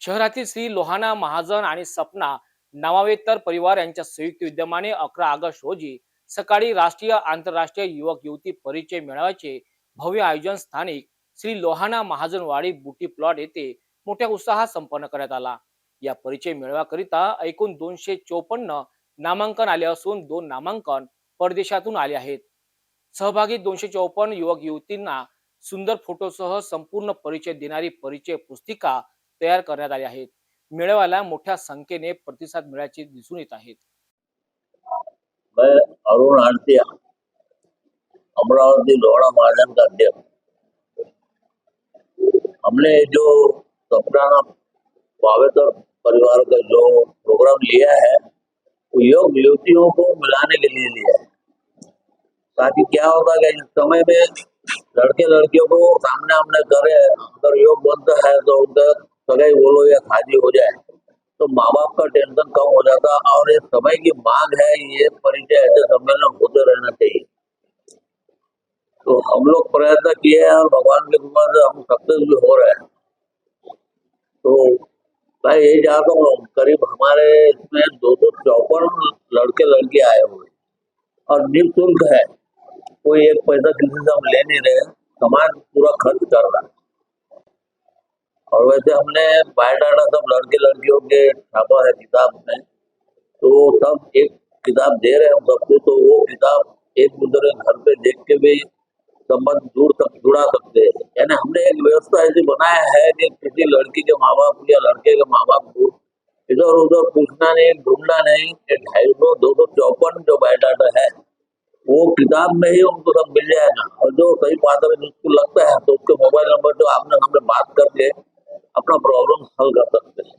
शहरातील श्री लोहाना महाजन आणि सपना नावावेतर परिवार यांच्या संयुक्त विद्यमाने अकरा ऑगस्ट रोजी सकाळी राष्ट्रीय आंतरराष्ट्रीय युवक युवती परिचय मेळाव्याचे भव्य आयोजन स्थानिक श्री लोहाना महाजनवाडी बुटी प्लॉट येथे मोठ्या उत्साहात संपन्न करण्यात आला. या परिचय मेळाव्याकरिता एकूण दोनशे चोपन्न नामांकन आले असून दोन नामांकन परदेशातून आले आहेत. सहभागी दोनशे चौपन्न युवक युवतींना सुंदर फोटोसह संपूर्ण परिचय देणारी परिचय पुस्तिका तयार करण्यात आली मेळाव्याला मोठ्या संख्येने प्रतिसाद मिळाल्याचे दिसून येत आहेत. मैं अरुण अमरावती लोहड़ा महाजन का अध्यक्ष. हमने जो सपना वावेतर परिवार का जो प्रोग्राम लिया है, वो योग युवतियों को मिलाने के लिए लिया है। ताकि क्या होगा कि इस समय में लड़के लड़कियों को सामने आमने करे, अगर योग बनता है तो उनका सगाई बोलो या शादी हो जाए तो माँ बाप का टेंशन कम हो जाता और ये समय की मांग है, ये परिचय ऐसे सम्मेलन होते रहना चाहिए। तो हम लोग प्रयत्न किए हैं और भगवान की कृपा से हम सक्सेस भी हो रहे हैं। तो मैं यही चाहता हूँ, करीब हमारे इसमें दो सौ चौपन लड़के लड़के आए हुए और निःशुल्क है, कोई एक पैसा किसी से हम ले नहीं रहे, समाज पूरा खर्च कर रहा है। और वैसे हमने बायोडाटा सब लड़के लड़कियों के छापा है किताब में। तो सब एक किताब दे रहे हैं सबको तो वो किताब एक दूसरे घर पे देख के भी संबंध जुड़ सक, जुड़ा सकते हैं। यानी हमने एक व्यवस्था ऐसी बनाया है कि किसी लड़की के माँ बाप या लड़के के माँ बाप को इधर उधर पूछना नहीं, ढूंढना नहीं, ये ढाई सौ, दो सौ चौपन जो बायोडाटा है, वो किताब में ही उनको सब मिल जाएगा। और जो सही पात्र जिसको लगता है तो उसके मोबाइल नंबर जो आपने हमने बात करके अपना प्रॉब्लम हल कर सकते हैं